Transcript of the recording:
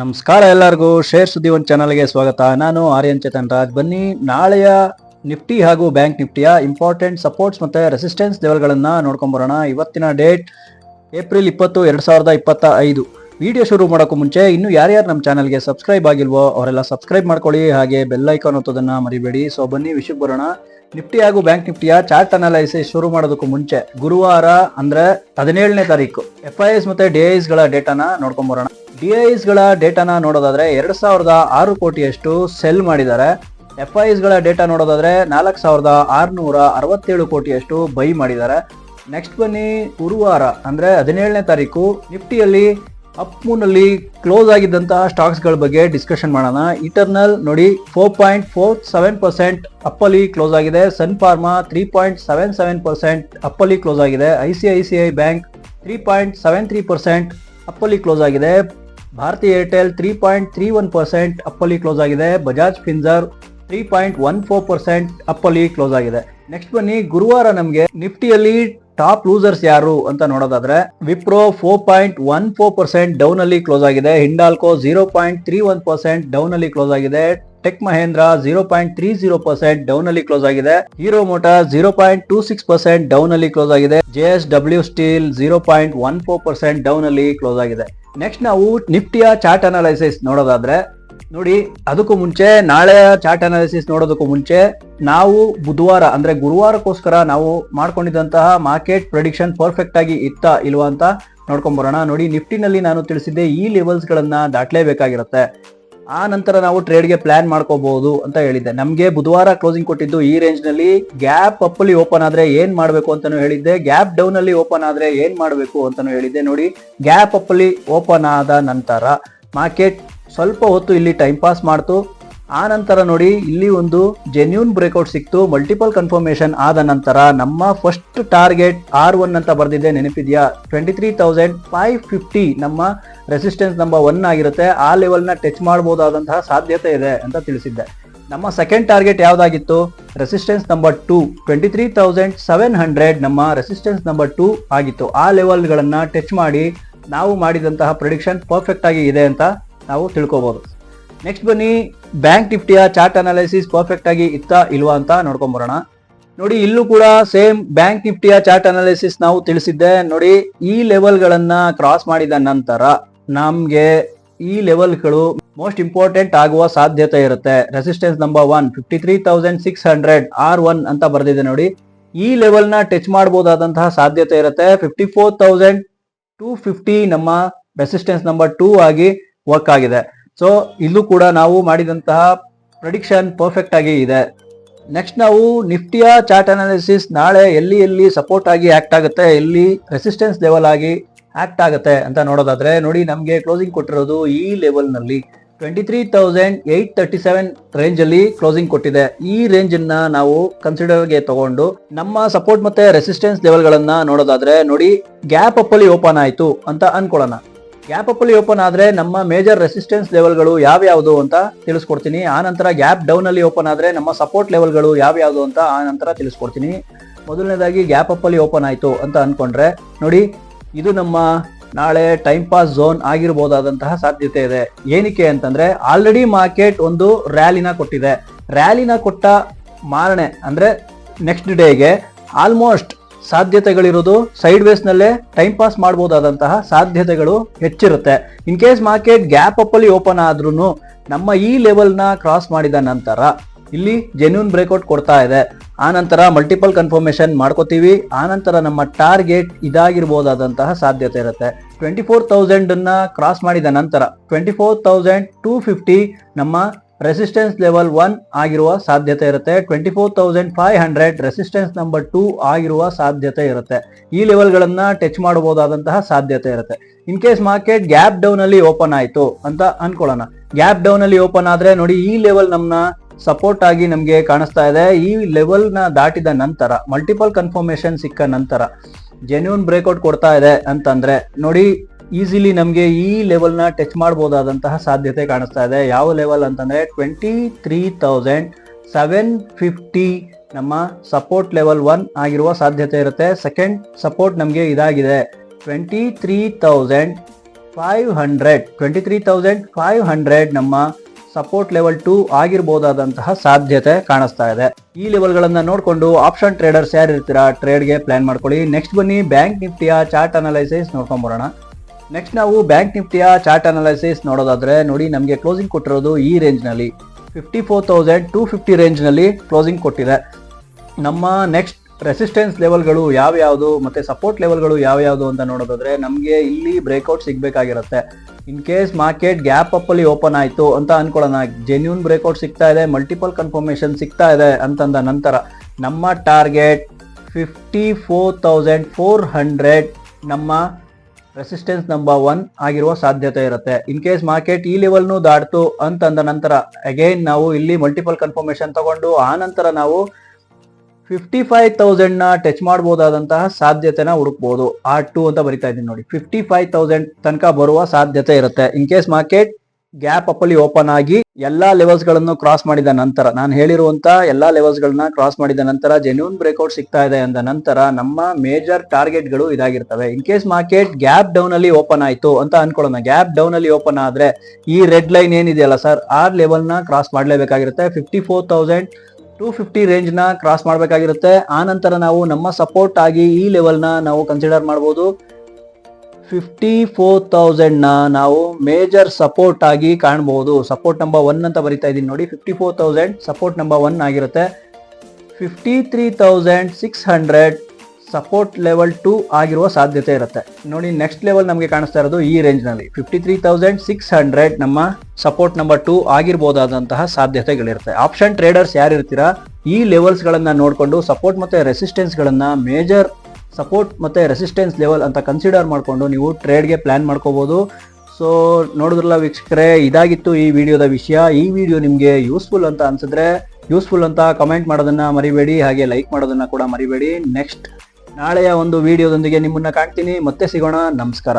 ನಮಸ್ಕಾರ ಎಲ್ಲರಿಗೂ. ಶೇರ್ ಸುದ್ದಿ ಒಂದು ಚಾನಲ್ಗೆ ಸ್ವಾಗತ. ನಾನು ಆರ್ಯನ್ ಚೇತನ್ ರಾಜ್. ಬನ್ನಿ, ನಾಳೆಯ ನಿಫ್ಟಿ ಹಾಗೂ ಬ್ಯಾಂಕ್ ನಿಫ್ಟಿಯ ಇಂಪಾರ್ಟೆಂಟ್ ಸಪೋರ್ಟ್ಸ್ ಮತ್ತೆ ರೆಸಿಸ್ಟೆನ್ಸ್ ಲೆವೆಲ್ಗಳನ್ನ ನೋಡ್ಕೊಂಬರೋಣ ಇವತ್ತಿನ ಡೇಟ್ ಏಪ್ರಿಲ್ ಇಪ್ಪತ್ತು, ಎರಡು ಸಾವಿರದ ಇಪ್ಪತ್ತ ಐದು ವಿಡಿಯೋ ಶುರು ಮಾಡೋಕ್ಕೂ ಮುಂಚೆ, ಇನ್ನು ಯಾರ್ಯಾರು ನಮ್ಮ ಚಾನಲ್ಗೆ ಸಬ್ಸ್ಕ್ರೈಬ್ ಆಗಿಲ್ವೋ, ಅವರೆಲ್ಲ ಸಬ್ಸ್ಕ್ರೈಬ್ ಮಾಡ್ಕೊಳ್ಳಿ. ಹಾಗೆ ಬೆಲ್ ಐಕಾನ್ ಒತ್ತೋದನ್ನ ಮರಿಬೇಡಿ. ಸೊ ಬನ್ನಿ ವಿಷಯಕ್ಕೆ ಬರೋಣ. ನಿಫ್ಟಿ ಹಾಗೂ ಬ್ಯಾಂಕ್ ನಿಫ್ಟಿಯ ಚಾರ್ಟ್ ಅನಾಲೈಸಿಸ್ ಶುರು ಮಾಡೋದಕ್ಕೂ ಮುಂಚೆ, ಗುರುವಾರ ಅಂದ್ರೆ ಹದಿನೇಳನೇ ತಾರೀಕು. ಎಫ್ ಐ ಎಸ್ ಮತ್ತೆ ಡಿ ಗಳ ಡೇಟಾನ ಡಿ ಐಸ್ಗಳ ಡೇಟಾನ ನೋಡೋದಾದರೆ ಎರಡು ಸಾವಿರದ ಆರು ಕೋಟಿಯಷ್ಟು ಸೆಲ್ ಮಾಡಿದ್ದಾರೆ. ಎಫ್ ಐ ಗಳ ಡೇಟಾ ನೋಡೋದಾದರೆ ನಾಲ್ಕು ಸಾವಿರದ ಆರುನೂರ ಅರವತ್ತೇಳು ಕೋಟಿಯಷ್ಟು ಬೈ ಮಾಡಿದ್ದಾರೆ. ನೆಕ್ಸ್ಟ್ ಬನ್ನಿ ಗುರುವಾರ, ಅಂದರೆ ಹದಿನೇಳನೇ ತಾರೀಕು, ನಿಫ್ಟಿಯಲ್ಲಿ ಅಪ್ ಮೂನಲ್ಲಿ ಕ್ಲೋಸ್ ಆಗಿದ್ದಂತಹ ಸ್ಟಾಕ್ಸ್ಗಳ ಬಗ್ಗೆ ಡಿಸ್ಕಷನ್ ಮಾಡೋಣ. ಇಟರ್ನಲ್ ನೋಡಿ four point four seven percent ಅಪ್ಪಲ್ಲಿ close ಆಗಿದೆ. Sun Pharma three point seven seven percent ಅಪ್ಪಲ್ಲಿ close ಆಗಿದೆ. I C I C I bank three point seven three percent ಅಪ್ಪಲ್ಲಿ close ಆಗಿದೆ. Bharti Airtel three point three one percent ಅಪ್ಪಲ್ಲಿ close ಆಗಿದೆ. Bajaj Finserv three point one four percent ಅಪ್ಪಲ್ಲಿ close ಆಗಿದೆ. Next ಬನ್ನಿ, ಗುರುವಾರ ನಮಗೆ ನಿಫ್ಟಿಯಲ್ಲಿ top losers ಯಾರು ಅಂತ ನೋಡೋದಾದ್ರೆ, Wipro four point one four percent down ಅಲ್ಲಿ ಕ್ಲೋಸ್ ಆಗಿದೆ. Hindalco zero point three one percent down ಅಲ್ಲಿ ಕ್ಲೋಸ್ ಆಗಿದೆ. Tech Mahindra zero point three zero percent down ಅಲ್ಲಿ ಕ್ಲೋಸ್ ಆಗಿದೆ. Hero motor zero point two six percent down ಅಲ್ಲಿ close ಆಗಿದೆ. J S W steel zero point one four percent down ಅಲ್ಲಿ close ಆಗಿದೆ. Next ನಾವು ನಿಫ್ಟಿಯ chart analysis ನೋಡೋದಾದ್ರೆ, ನೋಡಿ, ಅದಕ್ಕೂ ಮುಂಚೆ ನಾಳೆ ಚಾರ್ಟ್ ಅನಾಲಿಸಿಸ್ ನೋಡೋದಕ್ಕೂ ಮುಂಚೆ, ನಾವು ಬುಧವಾರ, ಅಂದ್ರೆ ಗುರುವಾರಕ್ಕೋಸ್ಕರ ನಾವು ಮಾಡ್ಕೊಂಡಿದ್ದಂತಹ ಮಾರ್ಕೆಟ್ ಪ್ರೆಡಿಕ್ಷನ್ ಪರ್ಫೆಕ್ಟ್ ಆಗಿ ಇತ್ತ ಇಲ್ವಾ ಅಂತ ನೋಡ್ಕೊಂಡ್ ಬರೋಣ. ನೋಡಿ ನಿಫ್ಟಿನಲ್ಲಿ ನಾನು ತಿಳಿಸಿದ್ದೆ ಈ ಲೆವೆಲ್ಸ್ ಗಳನ್ನ ದಾಟ್ಲೇಬೇಕಾಗಿರುತ್ತೆ. ಆ ನಂತರ ನಾವು ಟ್ರೇಡ್ಗೆ ಪ್ಲಾನ್ ಮಾಡ್ಕೋಬಹುದು ಅಂತ ಹೇಳಿದ್ದೆ. ನಮಗೆ ಬುಧವಾರ ಕ್ಲೋಸಿಂಗ್ ಕೊಟ್ಟಿದ್ದು ಈ ರೇಂಜ್ನಲ್ಲಿ ಗ್ಯಾಪ್ ಅಪ್ ಅಲ್ಲಿ ಓಪನ್ ಆದ್ರೆ ಏನ್ ಮಾಡಬೇಕು ಅಂತಾನು ಹೇಳಿದ್ದೆ. ಗ್ಯಾಪ್ ಡೌನ್ ಅಲ್ಲಿ ಓಪನ್ ಆದ್ರೆ ಏನ್ ಮಾಡಬೇಕು ಅಂತಾನು ಹೇಳಿದ್ದೆ. ನೋಡಿ ಗ್ಯಾಪ್ ಅಪ್ ಅಲ್ಲಿ ಓಪನ್ ಆದ ನಂತರ ಮಾರ್ಕೆಟ್ ಸ್ವಲ್ಪ ಹೊತ್ತು ಇಲ್ಲಿ ಟೈಮ್ ಪಾಸ್ ಮಾಡ್ತು. ಆ ನಂತರ ನೋಡಿ, ಇಲ್ಲಿ ಒಂದು ಜೆನ್ಯೂನ್ ಬ್ರೇಕ್ಔಟ್ ಸಿಕ್ತು. ಮಲ್ಟಿಪಲ್ ಕನ್ಫರ್ಮೇಶನ್ ಆದ ನಂತರ ನಮ್ಮ ಫಸ್ಟ್ ಟಾರ್ಗೆಟ್ ಆರ್ ಒನ್ ಅಂತ ಬರ್ದಿದೆ. ನೆನಪಿದ್ಯಾ? Twenty three thousand five fifty ನಮ್ಮ ರೆಸಿಸ್ಟೆನ್ಸ್ ನಂಬರ್ ಒನ್ ಆಗಿರುತ್ತೆ. ಆ ಲೆವೆಲ್ನ ಟಚ್ ಮಾಡಬಹುದಾದಂತಹ ಸಾಧ್ಯತೆ ಇದೆ ಅಂತ ತಿಳಿಸಿದ್ದೆ. ನಮ್ಮ second target ಯಾವುದಾಗಿತ್ತು? Resistance number two twenty three thousand seven hundred ನಮ್ಮ ರೆಸಿಸ್ಟೆನ್ಸ್ ನಂಬರ್ ಟೂ ಆಗಿತ್ತು. ಆ ಲೆವೆಲ್ಗಳನ್ನು ಟಚ್ ಮಾಡಿ ನಾವು ಮಾಡಿದಂತಹ ಪ್ರಿಡಿಕ್ಷನ್ ಪರ್ಫೆಕ್ಟ್ ಆಗಿ ಇದೆ ಅಂತ ನಾವು ತಿಳ್ಕೊಬಹುದು ನೆಕ್ಸ್ಟ್ ಬನ್ನಿ ಬ್ಯಾಂಕ್ ನಿಫ್ಟಿಯ ಚಾರ್ಟ್ ಅನಾಲಿಸಿಸ್ ಪರ್ಫೆಕ್ಟ್ ಆಗಿ ಇತ್ತ ಇಲ್ವಾ ಅಂತ ನೋಡ್ಕೊಂಬರೋಣ. ನೋಡಿ, ಇಲ್ಲೂ ಕೂಡ ಸೇಮ್ ಬ್ಯಾಂಕ್ ನಿಫ್ಟಿಯ ಚಾರ್ಟ್ ಅನಾಲಿಸಿಸ್ ನಾವು ತಿಳಿಸಿದ್ದೆ. ನೋಡಿ, ಈ ಲೆವೆಲ್ಗಳನ್ನ ಕ್ರಾಸ್ ಮಾಡಿದ ನಂತರ ನಮ್ಗೆ ಈ ಲೆವೆಲ್ಗಳು ಮೋಸ್ಟ್ ಇಂಪಾರ್ಟೆಂಟ್ ಆಗುವ ಸಾಧ್ಯತೆ ಇರುತ್ತೆ. Resistance number one fifty three thousand six hundred or one ಅಂತ ಬರೆದಿದೆ ನೋಡಿ. ಈ ಲೆವೆಲ್ನ ಟಚ್ ಮಾಡಬಹುದಾದಂತಹ ಸಾಧ್ಯತೆ ಇರುತ್ತೆ. Fifty four thousand two fifty ನಮ್ಮ ರೆಸಿಸ್ಟೆನ್ಸ್ ನಂಬರ್ ಟೂ ಆಗಿ ವರ್ಕ್ ಆಗಿದೆ. ಸೊ ಇಲ್ಲೂ ಕೂಡ ನಾವು ಮಾಡಿದಂತಹ ಪ್ರಡಿಕ್ಷನ್ ಪರ್ಫೆಕ್ಟ್ ಆಗಿ ಇದೆ. ನೆಕ್ಸ್ಟ್ ನಾವು ನಿಫ್ಟಿಯ ಚಾರ್ಟ್ ಅನಾಲಿಸಿಸ್ ನಾಳೆ ಎಲ್ಲಿ ಎಲ್ಲಿ ಸಪೋರ್ಟ್ ಆಗಿ ಆಕ್ಟ್ ಆಗುತ್ತೆ, ಎಲ್ಲಿ ರೆಸಿಸ್ಟೆನ್ಸ್ ಲೆವೆಲ್ ಆಗಿ ಆಕ್ಟ್ ಆಗುತ್ತೆ ಅಂತ ನೋಡೋದಾದ್ರೆ ನೋಡಿ ನಮಗೆ ಕ್ಲೋಸಿಂಗ್ ಕೊಟ್ಟಿರೋದು ಈ ಲೆವೆಲ್ನಲ್ಲಿ twenty three thousand eight thirty seven range ಅಲ್ಲಿ ಕ್ಲೋಸಿಂಗ್ ಕೊಟ್ಟಿದೆ. ಈ ರೇಂಜ್ ಅನ್ನ ನಾವು ಕನ್ಸಿಡರ್ಗೆ ತಗೊಂಡು ನಮ್ಮ ಸಪೋರ್ಟ್ ಮತ್ತೆ ರೆಸಿಸ್ಟೆನ್ಸ್ ಲೆವೆಲ್ ಗಳನ್ನ ನೋಡೋದಾದ್ರೆ ನೋಡಿ ಗ್ಯಾಪ್ ಅಪ್ ಅಲ್ಲಿ ಓಪನ್ ಆಯ್ತು ಅಂತ ಅನ್ಕೊಳ್ಳೋಣ. ಗ್ಯಾಪ್ ಅಪ್ ಅಲ್ಲಿ ಓಪನ್ ಆದ್ರೆ ನಮ್ಮ ಮೇಜರ್ ರೆಸಿಸ್ಟೆನ್ಸ್ ಲೆವೆಲ್ಗಳು ಯಾವ್ಯಾವುದು ಅಂತ ತಿಳಿಸ್ಕೊಡ್ತೀನಿ. ಆ ನಂತರ ಗ್ಯಾಪ್ ಡೌನ್ ಅಲ್ಲಿ ಓಪನ್ ಆದ್ರೆ ನಮ್ಮ ಸಪೋರ್ಟ್ ಲೆವೆಲ್ಗಳು ಯಾವ್ಯಾವುದು ಅಂತ ಆ ನಂತರ ತಿಳಿಸ್ಕೊಡ್ತೀನಿ. ಮೊದಲನೇದಾಗಿ ಗ್ಯಾಪ್ ಅಪ್ ಅಲ್ಲಿ ಓಪನ್ ಆಯ್ತು ಅಂತ ಅನ್ಕೊಂಡ್ರೆ ನೋಡಿ ಇದು ನಮ್ಮ ನಾಳೆ ಟೈಮ್ ಪಾಸ್ ಝೋನ್ ಆಗಿರಬಹುದಾದಂತಹ ಸಾಧ್ಯತೆ ಇದೆ. ಏನಕ್ಕೆ ಅಂತಂದ್ರೆ ಆಲ್ರೆಡಿ ಮಾರ್ಕೆಟ್ ಒಂದು ರ್ಯಾಲಿನ ಕೊಟ್ಟಿದೆ. ರ್ಯಾಲಿನ ಕೊಟ್ಟ ಮಾರಣೆ ಅಂದ್ರೆ ನೆಕ್ಸ್ಟ್ ಡೇಗೆ ಆಲ್ಮೋಸ್ಟ್ ಸಾಧ್ಯತೆಗಳಿರೋದು ಸೈಡ್ ವೇಸ್ ನಲ್ಲೇ ಟೈಮ್ ಪಾಸ್ ಮಾಡಬಹುದಾದಂತಹ ಸಾಧ್ಯತೆಗಳು ಹೆಚ್ಚಿರುತ್ತೆ. In case market gap up ಅಲ್ಲಿ ಓಪನ್ ಆದ್ರೂ ನಮ್ಮ ಈ ಲೆವೆಲ್ನ ಕ್ರಾಸ್ ಮಾಡಿದ ನಂತರ ಇಲ್ಲಿ ಜೆನ್ಯೂನ್ ಬ್ರೇಕ್ಔಟ್ ಕೊಡ್ತಾ ಇದೆ. ಆ ನಂತರ ಮಲ್ಟಿಪಲ್ ಕನ್ಫರ್ಮೇಶನ್ ಮಾಡ್ಕೋತೀವಿ. ಆ ನಂತರ ನಮ್ಮ ಟಾರ್ಗೆಟ್ ಇದಾಗಿರ್ಬೋದಾದಂತಹ ಸಾಧ್ಯತೆ ಇರುತ್ತೆ. ಟ್ವೆಂಟಿ ಫೋರ್ ತೌಸಂಡ್ ಅನ್ನ ಕ್ರಾಸ್ ಮಾಡಿದ ನಂತರ twenty four thousand two fifty ನಮ್ಮ ರೆಸಿಸ್ಟೆನ್ಸ್ ಲೆವೆಲ್ ಒನ್ ಆಗಿರುವ ಸಾಧ್ಯತೆ ಇರುತ್ತೆ. Twenty four thousand five hundred resistance number two ಆಗಿರುವ ಸಾಧ್ಯತೆ ಇರುತ್ತೆ. ಈ ಲೆವೆಲ್ಗಳನ್ನ ಟಚ್ ಮಾಡಬಹುದಾದಂತಹ ಸಾಧ್ಯತೆ ಇರುತ್ತೆ. In case market gap down ಅಲ್ಲಿ ಓಪನ್ ಆಯಿತು ಅಂತ ಅನ್ಕೊಳ್ಳೋಣ. ಗ್ಯಾಪ್ ಡೌನ್ ಅಲ್ಲಿ ಓಪನ್ ಆದ್ರೆ ನೋಡಿ ಈ ಲೆವೆಲ್ ನಮ್ನ ಸಪೋರ್ಟ್ ಆಗಿ ನಮಗೆ ಕಾಣಿಸ್ತಾ ಇದೆ. ಈ ಲೆವೆಲ್ನ ದಾಟಿದ ನಂತರ ಮಲ್ಟಿಪಲ್ ಕನ್ಫರ್ಮೇಶನ್ ಸಿಕ್ಕ ನಂತರ ಜೆನ್ಯೂನ್ ಬ್ರೇಕ್ಔಟ್ ಕೊಡ್ತಾ ಇದೆ ಅಂತಂದ್ರೆ, ನೋಡಿ ಈಸಿಲಿ ನಮಗೆ ಈ ಲೆವೆಲ್ನ ಟಚ್ ಮಾಡಬಹುದಾದಂತಹ ಸಾಧ್ಯತೆ ಕಾಣಿಸ್ತಾ ಇದೆ. ಯಾವ ಲೆವೆಲ್ ಅಂತಂದರೆ twenty three thousand seven fifty ನಮ್ಮ ಸಪೋರ್ಟ್ ಲೆವೆಲ್ ಒನ್ ಆಗಿರುವ ಸಾಧ್ಯತೆ ಇರುತ್ತೆ. ಸೆಕೆಂಡ್ ಸಪೋರ್ಟ್ ನಮಗೆ ಇದಾಗಿದೆ. Twenty three thousand five hundred twenty three thousand five hundred ನಮ್ಮ ಸಪೋರ್ಟ್ ಲೆವೆಲ್ ಟೂ ಆಗಿರ್ಬೋದಾದಂತಹ ಸಾಧ್ಯತೆ ಕಾಣಿಸ್ತಾ ಇದೆ. ಈ ಲೆವೆಲ್ಗಳನ್ನ ನೋಡಿಕೊಂಡು ಆಪ್ಷನ್ ಟ್ರೇಡರ್ಸ್ ಯಾರು ಇರ್ತೀರಾ ಟ್ರೇಡ್ಗೆ ಪ್ಲಾನ್ ಮಾಡ್ಕೊಳ್ಳಿ. ನೆಕ್ಸ್ಟ್ ಬನ್ನಿ ಬ್ಯಾಂಕ್ ನಿಫ್ಟಿಯ ಚಾರ್ಟ್ ಅನಲೈಸಿಸ್ ನೋಡ್ಕೊಂಬರೋಣ ನೆಕ್ಸ್ಟ್ ನಾವು ಬ್ಯಾಂಕ್ ನಿಫ್ಟಿಯ ಚಾರ್ಟ್ ಅನಲೈಸಿಸ್ ನೋಡೋದಾದ್ರೆ ನೋಡಿ, ನಮಗೆ ಕ್ಲೋಸಿಂಗ್ ಕೊಟ್ಟಿರೋದು ಈ ರೇಂಜ್ನಲ್ಲಿ fifty four thousand two fifty ರೇಂಜ್ನಲ್ಲಿ closing ಕೊಟ್ಟಿದೆ. ನಮ್ಮ ನೆಕ್ಸ್ಟ್ ರೆಸಿಸ್ಟೆನ್ಸ್ ಲೆವೆಲ್ಗಳು ಯಾವ್ಯಾವುದು ಮತ್ತೆ ಸಪೋರ್ಟ್ ಲೆವೆಲ್ಗಳು ಯಾವ್ಯಾವುದು ಅಂತ ನೋಡೋದಾದ್ರೆ ನಮಗೆ ಇಲ್ಲಿ breakout ಸಿಗಬೇಕಾಗಿರುತ್ತೆ. In case market gap up ಅಲ್ಲಿ ಓಪನ್ ಆಯಿತು ಅಂತ ಅನ್ಕೊಳ್ಳೋಣ. ಜೆನ್ಯೂನ್ ಬ್ರೇಕ್ಔಟ್ ಸಿಗ್ತಾ ಇದೆ ಮಲ್ಟಿಪಲ್ ಕನ್ಫರ್ಮೇಶನ್ ಸಿಗ್ತಾ ಇದೆ ಅಂತಂದ ನಂತರ ನಮ್ಮ target fifty four thousand four hundred ನಮ್ಮ ರೆಸಿಸ್ಟೆನ್ಸ್ ನಂಬರ್ ಒನ್ ಆಗಿರುವ ಸಾಧ್ಯತೆ ಇರುತ್ತೆ. ಇನ್ ಕೇಸ್ ಮಾರ್ಕೆಟ್ ಈ ಲೆವೆಲ್ನು ದಾಟ್ತು ಅಂತಂದ ನಂತರ ಅಗೈನ್ ನಾವು ಇಲ್ಲಿ ಮಲ್ಟಿಪಲ್ ಕನ್ಫರ್ಮೇಶನ್ ತಗೊಂಡು, ಆ ನಂತರ ನಾವು ಫಿಫ್ಟಿ ಫೈವ್ ತೌಸಂಡ್ನ ಟಚ್ ಮಾಡಬಹುದಾದಂತಹ ಸಾಧ್ಯತೆನ ಹುಡುಕ್ಬಹುದು ಆರ್ ಟು ಅಂತ ಬರಿತಾ ಇದ್ದೀನಿ ನೋಡಿ. ಫಿಫ್ಟಿ ಫೈವ್ ತೌಸಂಡ್ ತನಕ ಬರುವ ಸಾಧ್ಯತೆ ಇರುತ್ತೆ. In case market gap up ಅಲ್ಲಿ ಓಪನ್ ಆಗಿ ಎಲ್ಲಾ ಲೆವೆಲ್ಸ್ಗಳನ್ನು ಕ್ರಾಸ್ ಮಾಡಿದ ನಂತರ, ನಾನು ಹೇಳಿರುವಂತ ಎಲ್ಲಾ ಲೆವೆಲ್ಸ್ ಗಳನ್ನ ಕ್ರಾಸ್ ಮಾಡಿದ ನಂತರ ಜೆನ್ಯೂನ್ ಬ್ರೇಕ್ಔಟ್ ಸಿಗ್ತಾ ಇದೆ ಅಂದ ನಂತರ ನಮ್ಮ ಮೇಜರ್ ಟಾರ್ಗೆಟ್ಗಳು ಇದಾಗಿರ್ತವೆ. In case market gap down ಅಲ್ಲಿ ಓಪನ್ ಆಯ್ತು ಅಂತ ಅನ್ಕೊಳ್ಳೋಣ. ಗ್ಯಾಪ್ ಡೌನ್ ಅಲ್ಲಿ ಓಪನ್ ಆದ್ರೆ ಈ ರೆಡ್ ಲೈನ್ ಏನಿದೆಯಲ್ಲ ಸರ್ ಆ ಲೆವೆಲ್ನ cross ಮಾಡಲೇಬೇಕಾಗಿರುತ್ತೆ. Fifty four thousand two fifty ರೇಂಜ್ನ cross ಮಾಡಬೇಕಾಗಿರುತ್ತೆ. ಆ ನಂತರ ನಾವು ನಮ್ಮ ಸಪೋರ್ಟ್ ಆಗಿ ಈ ಲೆವೆಲ್ನ ನಾವು ಕನ್ಸಿಡರ್ ಮಾಡಬಹುದು ಫಿಫ್ಟಿ ಫೋರ್ ತೌಸಂಡ್ನ ನಾವು ಮೇಜರ್ ಸಪೋರ್ಟ್ ಆಗಿ ಕಾಣಬಹುದು ಸಪೋರ್ಟ್ ನಂಬರ್ ಒನ್ ಅಂತ ಬರಿತಾ ಇದೀನಿ ನೋಡಿ. Fifty four thousand support number one ಆಗಿರುತ್ತೆ. Fifty three thousand six hundred support level two ಆಗಿರುವ ಸಾಧ್ಯತೆ ಇರುತ್ತೆ. ನೋಡಿ ನೆಕ್ಸ್ಟ್ ಲೆವೆಲ್ ನಮಗೆ ಕಾಣಿಸ್ತಾ ಇರೋದು ಈ ರೇಂಜ್ನಲ್ಲಿ. Fifty three thousand six hundred ನಮ್ಮ ಸಪೋರ್ಟ್ ನಂಬರ್ ಟೂ ಆಗಿರ್ಬೋದಾದಂತಹ ಸಾಧ್ಯತೆಗಳಿರುತ್ತೆ. ಆಪ್ಷನ್ ಟ್ರೇಡರ್ಸ್ ಯಾರು ಇರ್ತೀರಾ? ಈ ಲೆವೆಲ್ಸ್ಗಳನ್ನು ನೋಡಿಕೊಂಡು ಸಪೋರ್ಟ್ ಮತ್ತೆ ರೆಸಿಸ್ಟೆನ್ಸ್ ಗಳನ್ನ ಮೇಜರ್ ಸಪೋರ್ಟ್ ಮತ್ತೆ ರೆಸಿಸ್ಟೆನ್ಸ್ ಲೆವೆಲ್ ಅಂತ ಕನ್ಸಿಡರ್ ಮಾಡಿಕೊಂಡು ನೀವು ಟ್ರೇಡ್ಗೆ ಪ್ಲಾನ್ ಮಾಡ್ಕೋಬಹುದು ಸೊ ನೋಡಿದ್ರಲ್ಲ ವೀಕ್ಷಕರೆ, ಇದಾಗಿತ್ತು ಈ ವಿಡಿಯೋದ ವಿಷಯ. ಈ ವಿಡಿಯೋ ನಿಮಗೆ ಯೂಸ್ಫುಲ್ ಅಂತ ಅನ್ಸಿದ್ರೆ ಯೂಸ್ಫುಲ್ ಅಂತ ಕಮೆಂಟ್ ಮಾಡೋದನ್ನ ಮರಿಬೇಡಿ, ಹಾಗೆ ಲೈಕ್ ಮಾಡೋದನ್ನ ಕೂಡ ಮರಿಬೇಡಿ. ನೆಕ್ಸ್ಟ್ ನಾಳೆಯ ಒಂದು ವಿಡಿಯೋದೊಂದಿಗೆ ನಿಮ್ಮನ್ನ ಕಾಣ್ತೀನಿ. ಮತ್ತೆ ಸಿಗೋಣ. ನಮಸ್ಕಾರ.